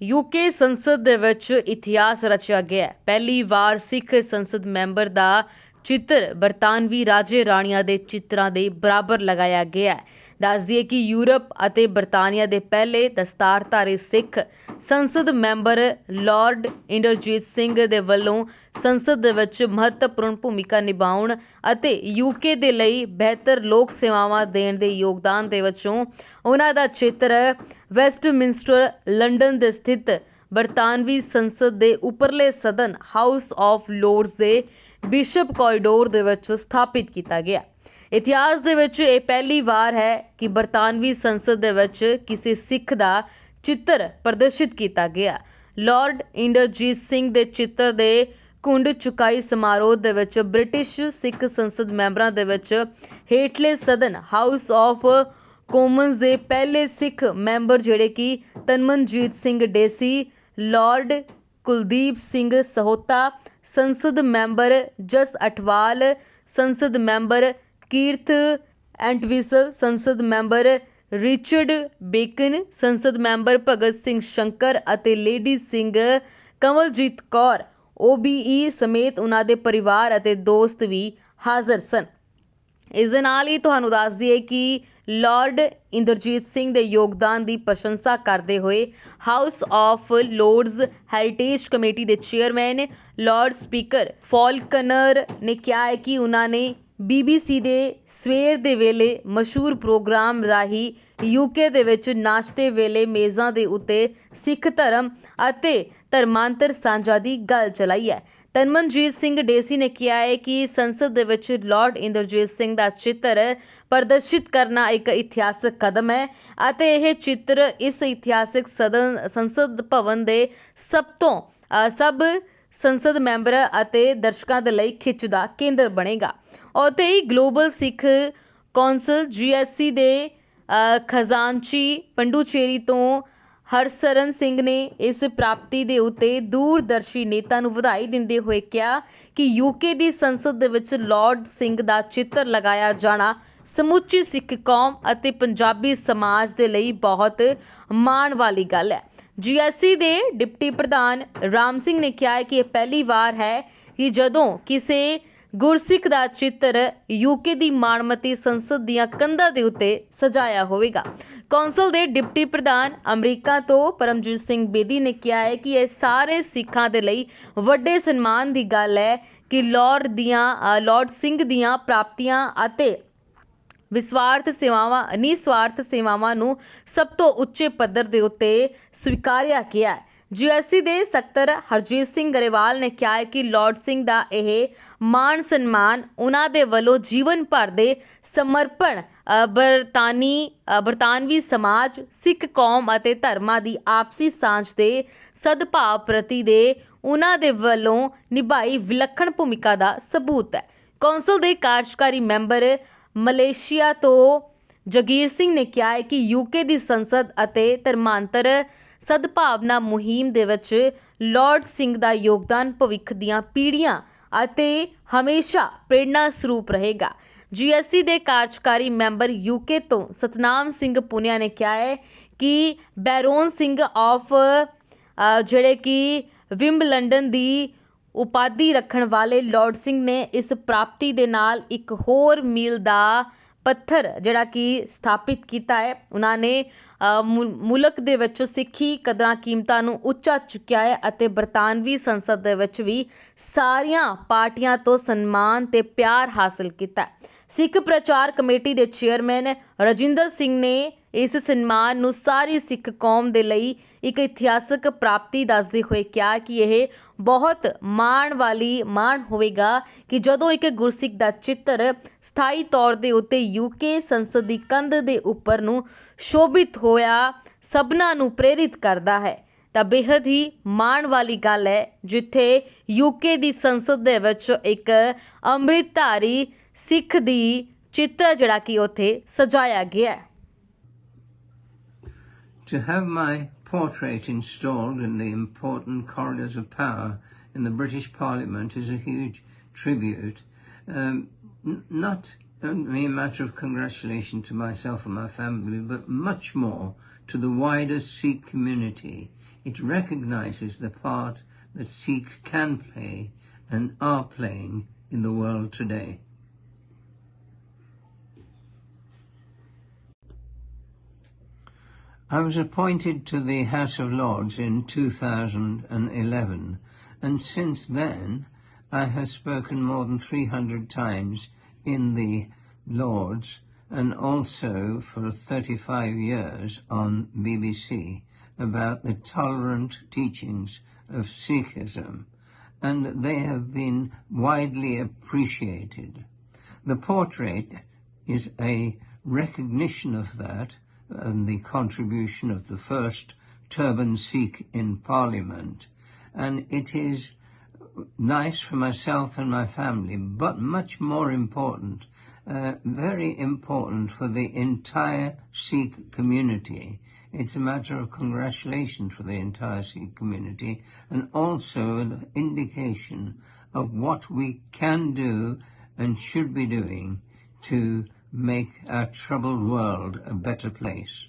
UK ਸੰਸਦ ਦੇ ਵਿੱਚ ਇਤਿਹਾਸ ਰਚਿਆ ਗਿਆ ਪਹਿਲੀ ਵਾਰ ਸਿੱਖ ਸੰਸਦ ਮੈਂਬਰ ਦਾ ਚਿੱਤਰ ਬਰਤਾਨਵੀ ਰਾਜੇ ਰਾਣੀਆਂ ਦੇ ਚਿੱਤਰਾਂ ਦੇ ਬਰਾਬਰ ਲਗਾਇਆ ਗਿਆ ਦੱਸ ਦਈਏ ਕਿ ਯੂਰਪ ਅਤੇ ਬਰਤਾਨੀਆ ਦੇ ਪਹਿਲੇ ਦਸਤਾਰਧਾਰੀ ਸਿੱਖ ਸੰਸਦ ਮੈਂਬਰ ਲਾਰਡ ਇੰਦਰਜੀਤ ਸਿੰਘ ਦੇ ਵੱਲੋਂ ਸੰਸਦ ਦੇ ਵਿੱਚ ਮਹੱਤਵਪੂਰਨ ਭੂਮਿਕਾ ਨਿਭਾਉਣ ਅਤੇ ਯੂਕੇ ਦੇ ਲਈ ਬਿਹਤਰ ਲੋਕ ਸੇਵਾਵਾਂ ਦੇਣ ਦੇ ਯੋਗਦਾਨ ਦੇ ਵਿੱਚੋਂ ਉਹਨਾਂ ਦਾ ਚਿੱਤਰ ਵੈਸਟਮਿੰਸਟਰ ਲੰਡਨ ਦੇ ਸਥਿਤ ਬਰਤਾਨਵੀ ਸੰਸਦ ਦੇ ਉੱਪਰਲੇ ਸਦਨ ਹਾਊਸ ਆਫ ਲੋਰਡਸ ਦੇ ਬਿਸ਼ਪ ਕੋਰੀਡੋਰ ਦੇ ਵਿੱਚ ਸਥਾਪਿਤ ਕੀਤਾ ਗਿਆ। ਇਤਿਹਾਸ ਦੇ ਵਿੱਚ ਇਹ ਪਹਿਲੀ ਵਾਰ ਹੈ ਕਿ ਬਰਤਾਨਵੀ ਸੰਸਦ ਦੇ ਵਿੱਚ ਕਿਸੇ ਸਿੱਖ ਦਾ ਚਿੱਤਰ ਪ੍ਰਦਰਸ਼ਿਤ ਕੀਤਾ ਗਿਆ। ਲਾਰਡ ਇੰਦਰਜੀਤ ਸਿੰਘ ਦੇ ਚਿੱਤਰ ਦੇ ਕੁੰਡ ਚੁਕਾਈ ਸਮਾਰੋਹ ਦੇ ਵਿੱਚ ਬ੍ਰਿਟਿਸ਼ ਸਿੱਖ ਸੰਸਦ ਮੈਂਬਰਾਂ ਦੇ ਵਿੱਚ ਹੇਠਲੇ ਸਦਨ ਹਾਊਸ ਆਫ ਕੋਮਨਸ ਦੇ ਪਹਿਲੇ ਸਿੱਖ ਮੈਂਬਰ ਜਿਹੜੇ ਕਿ ਤਨਮਨਜੀਤ ਸਿੰਘ ਡੇਸੀ, ਲਾਰਡ ਕੁਲਦੀਪ ਸਿੰਘ ਸਹੋਤਾ, ਸੰਸਦ ਮੈਂਬਰ ਜਸ ਅਠਵਾਲ ਸੰਸਦ ਮੈਂਬਰ ਕੀਰਥ ਐਂਟਵਿਸਲ ਸੰਸਦ ਮੈਂਬਰ ਰਿਚਰਡ ਬੇਕਨ, ਸੰਸਦ ਮੈਂਬਰ ਭਗਤ ਸਿੰਘ ਸ਼ੰਕਰ ਅਤੇ ਲੇਡੀ ਸਿੰਘ ਕੰਵਲਜੀਤ ਕੌਰ OBE ਸਮੇਤ ਉਹਨਾਂ ਦੇ ਪਰਿਵਾਰ ਅਤੇ ਦੋਸਤ ਵੀ ਹਾਜ਼ਰ ਸਨ। ਇਸ ਦੇ ਨਾਲ ਹੀ ਤੁਹਾਨੂੰ ਦੱਸ ਦਈਏ ਕਿ ਲਾਰਡ ਇੰਦਰਜੀਤ ਸਿੰਘ ਦੇ ਯੋਗਦਾਨ ਦੀ ਪ੍ਰਸ਼ੰਸਾ ਕਰਦੇ ਹੋਏ House of Lords heritage committee ਦੇ ਚੇਅਰਮੈਨ ਲਾਰਡ ਸਪੀਕਰ ਫਾਲਕਨਰ ਨੇ ਕਿਹਾ ਹੈ ਕਿ ਉਹਨਾਂ ਨੇ BBC ਦੇ ਸਵੇਰ ਦੇ ਵੇਲੇ ਮਸ਼ਹੂਰ ਪ੍ਰੋਗਰਾਮ ਰਾਹੀਂ ਯੂਕੇ ਦੇ ਵਿੱਚ ਨਾਸ਼ਤੇ ਵੇਲੇ ਮੇਜ਼ਾਂ ਦੇ ਉੱਤੇ ਸਿੱਖ ਧਰਮ ਅਤੇ ਧਰਮਾਂਤਰ ਸਾਂਝਾ ਦੀ ਗੱਲ ਚਲਾਈ ਹੈ। ਤਨਮਨਜੀਤ ਸਿੰਘ ਡੇਸੀ ਨੇ ਕਿਹਾ ਹੈ ਕਿ ਸੰਸਦ ਦੇ ਵਿੱਚ ਲਾਰਡ ਇੰਦਰਜੀਤ ਸਿੰਘ ਦਾ ਚਿੱਤਰ ਪ੍ਰਦਰਸ਼ਿਤ ਕਰਨਾ ਇੱਕ ਇਤਿਹਾਸਕ ਕਦਮ ਹੈ ਅਤੇ ਇਹ ਚਿੱਤਰ ਇਸ ਇਤਿਹਾਸਕ ਸਦਨ ਸੰਸਦ ਭਵਨ ਦੇ ਸਭ ਤੋਂ ਸਭ ਸੰਸਦ ਮੈਂਬਰ ਅਤੇ ਦਰਸ਼ਕਾਂ ਦੇ ਲਈ ਖਿੱਚ ਦਾ ਕੇਂਦਰ ਬਣੇਗਾ। ਉੱਥੇ ਹੀ ਗਲੋਬਲ ਸਿੱਖ ਕੌਂਸਲ ਜੀਐਸਸੀ ਦੇ ਖਜ਼ਾਨਚੀ ਪੰਡੂਚੇਰੀ ਤੋਂ ਹਰਸਰਨ ਸਿੰਘ ਨੇ ਇਸ ਪ੍ਰਾਪਤੀ ਦੇ ਉੱਤੇ ਦੂਰਦਰਸ਼ੀ ਨੇਤਾ ਨੂੰ ਵਧਾਈ ਦਿੰਦੇ ਹੋਏ ਕਿਹਾ ਕਿ ਯੂਕੇ ਦੀ ਸੰਸਦ ਦੇ ਵਿੱਚ ਲਾਰਡ ਸਿੰਘ ਦਾ ਚਿੱਤਰ ਲਗਾਇਆ ਜਾਣਾ ਸਮੁੱਚੀ ਸਿੱਖ ਕੌਮ ਅਤੇ ਪੰਜਾਬੀ ਸਮਾਜ ਦੇ ਲਈ ਬਹੁਤ ਮਾਣ ਵਾਲੀ ਗੱਲ ਹੈ। ਜੀਐਸਸੀ ਦੇ ਡਿਪਟੀ ਪ੍ਰਧਾਨ ਰਾਮ ਸਿੰਘ ਨੇ ਕਿਹਾ ਹੈ ਕਿ ਇਹ ਪਹਿਲੀ ਵਾਰ ਹੈ ਕਿ ਜਦੋਂ ਕਿਸੇ ਗੁਰਸਿੱਖ ਦਾ ਚਿੱਤਰ ਯੂਕੇ ਦੀ ਮਾਣਮੱਤੀ ਸੰਸਦ ਦੀਆਂ ਕੰਧਾਂ ਦੇ ਉੱਤੇ ਸਜਾਇਆ ਹੋਵੇਗਾ। ਕੌਂਸਲ ਦੇ ਡਿਪਟੀ ਪ੍ਰਧਾਨ ਅਮਰੀਕਾ ਤੋਂ ਪਰਮਜੀਤ ਸਿੰਘ ਬੇਦੀ ਨੇ ਕਿਹਾ ਹੈ ਕਿ ਇਹ ਸਾਰੇ ਸਿੱਖਾਂ ਦੇ ਲਈ ਵੱਡੇ ਸਨਮਾਨ ਦੀ ਗੱਲ ਹੈ ਕਿ ਲਾਰਡ ਦੀਆਂ ਅ, ਲਾਰਡ ਸਿੰਘ ਦੀਆਂ ਪ੍ਰਾਪਤੀਆਂ ਅਤੇ ਵਿਸਵਾਰਥ ਸੇਵਾਵਾਂ ਨਿਸਵਾਰਥ ਸੇਵਾਵਾਂ ਨੂੰ ਸਭ ਤੋਂ ਉੱਚੇ ਪੱਧਰ ਦੇ ਉੱਤੇ ਸਵੀਕਾਰਿਆ ਗਿਆ ਹੈ। ਜੀਐਸਸੀ ਦੇ ਸਕੱਤਰ ਹਰਜੀਤ ਸਿੰਘ ਗਰੇਵਾਲ ਨੇ ਕਿਹਾ ਕਿ ਲਾਰਡ ਸਿੰਘ ਦਾ ਇਹ ਮਾਣ ਸਨਮਾਨ ਉਹਨਾਂ ਦੇ ਵੱਲੋਂ ਜੀਵਨ ਭਰ ਦੇ ਸਮਰਪਣ ਬਰਤਾਨੀ ਬਰਤਾਨਵੀ ਸਮਾਜ, ਸਿੱਖ ਕੌਮ ਅਤੇ ਧਰਮਾਂ ਦੀ ਆਪਸੀ ਸਾਂਝ ਦੇ ਸਦਭਾਵ ਪ੍ਰਤੀ ਦੇ ਉਹਨਾਂ ਦੇ ਵੱਲੋਂ ਨਿਭਾਈ ਵਿਲੱਖਣ ਭੂਮਿਕਾ ਦਾ ਸਬੂਤ ਹੈ। ਕੌਂਸਲ ਦੇ ਕਾਰਜਕਾਰੀ ਮੈਂਬਰ ਮਲੇਸ਼ੀਆ ਤੋਂ ਜਗੀਰ ਸਿੰਘ ਨੇ ਕਿਹਾ ਹੈ ਕਿ ਯੂਕੇ ਦੀ ਸੰਸਦ ਅਤੇ ਧਰਮਾਂਤਰ ਸਦਭਾਵਨਾ ਮੁਹਿੰਮ ਦੇ ਵਿੱਚ ਲਾਰਡ ਸਿੰਘ ਦਾ ਯੋਗਦਾਨ ਭਵਿੱਖ ਦੀਆਂ ਪੀੜ੍ਹੀਆਂ ਅਤੇ ਹਮੇਸ਼ਾ ਪ੍ਰੇਰਣਾ ਸਰੂਪ ਰਹੇਗਾ। ਜੀਐਸਸੀ ਦੇ ਕਾਰਜਕਾਰੀ ਮੈਂਬਰ ਯੂਕੇ ਤੋਂ ਸਤਨਾਮ ਸਿੰਘ ਪੁਨਿਆ ਨੇ ਕਿਹਾ ਹੈ ਕਿ ਬੈਰੋਨ ਸਿੰਘ ਆਫ ਜਿਹੜੇ ਕਿ ਵਿੰਬਲੰਡਨ ਦੀ ਉਪਾਧੀ ਰੱਖਣ ਵਾਲੇ ਲਾਰਡ ਸਿੰਘ ਨੇ ਇਸ ਪ੍ਰਾਪਤੀ ਦੇ ਨਾਲ ਇੱਕ ਹੋਰ ਮੀਲ ਦਾ ਪੱਥਰ ਜਿਹੜਾ ਕਿ ਸਥਾਪਿਤ ਕੀਤਾ ਹੈ। ਉਹਨਾਂ ਨੇ ਮੁ- ਮੁਲਕ ਦੇ ਵਿੱਚ ਸਿੱਖੀ ਕਦਰਾਂ ਕੀਮਤਾਂ ਨੂੰ ਉੱਚਾ ਚੁੱਕਿਆ ਹੈ ਅਤੇ ਬਰਤਾਨਵੀ ਸੰਸਦ ਦੇ ਵਿੱਚ ਵੀ ਸਾਰੀਆਂ ਪਾਰਟੀਆਂ ਤੋਂ ਸਨਮਾਨ ਤੇ ਪਿਆਰ ਹਾਸਲ ਕੀਤਾ ਸਿੱਖ ਪ੍ਰਚਾਰ ਕਮੇਟੀ ਦੇ ਚੇਅਰਮੈਨ ਰਜਿੰਦਰ ਸਿੰਘ ਨੇ ਇਸ ਸਨਮਾਨ ਨੂੰ ਸਾਰੀ ਸਿੱਖ ਕੌਮ ਦੇ ਲਈ ਇੱਕ ਇਤਿਹਾਸਕ ਪ੍ਰਾਪਤੀ ਦੱਸਦੇ ਹੋਏ ਕਿਹਾ ਕਿ ਇਹ ਬਹੁਤ ਮਾਣ ਵਾਲੀ, ਮਾਣ ਹੋਵੇਗਾ ਕਿ ਜਦੋਂ ਇੱਕ ਗੁਰਸਿੱਖ ਦਾ ਚਿੱਤਰ ਸਥਾਈ ਤੌਰ ਦੇ ਉੱਤੇ ਯੂਕੇ ਸੰਸਦ ਦੀ ਕੰਧ ਦੇ ਉੱਪਰ ਨੂੰ ਸ਼ੋਭਿਤ ਹੋਇਆ ਸਭਨਾਂ ਨੂੰ ਪ੍ਰੇਰਿਤ ਕਰਦਾ ਹੈ ਤਾਂ ਬੇहद ਹੀ ਮਾਣ ਵਾਲੀ ਗੱਲ ਹੈ ਜਿੱਥੇ ਯੂਕੇ ਦੀ ਸੰਸਦ ਦੇ ਵਿੱਚ ਇੱਕ ਅੰਮ੍ਰਿਤਧਾਰੀ ਸਿੱਖ ਦੀ ਚਿੱਤਰ ਜਿਹੜਾ ਕਿ ਉੱਥੇ ਸਜਾਇਆ ਗਿਆ ਹੈ To have my portrait installed in the important corridors of power in the British Parliament is a huge tribute, um, n- not only a matter of congratulation to myself and my family, but much more to the wider Sikh community it recognizes the part that Sikhs can play and are playing in the world today. I was appointed to the House of Lords in 2011, and since then I have spoken more than 300 times in the Lords and also for 35 years on BBC about the tolerant teachings of Sikhism, and they have been widely appreciated. The portrait is a recognition of that and the contribution of the first turban Sikh in Parliament, and it is nice for myself and my family, but much more important, uh, very important for the entire Sikh community. It's a matter of congratulation for the entire Sikh community and also an indication of what we can do and should be doing to make our troubled world a better place.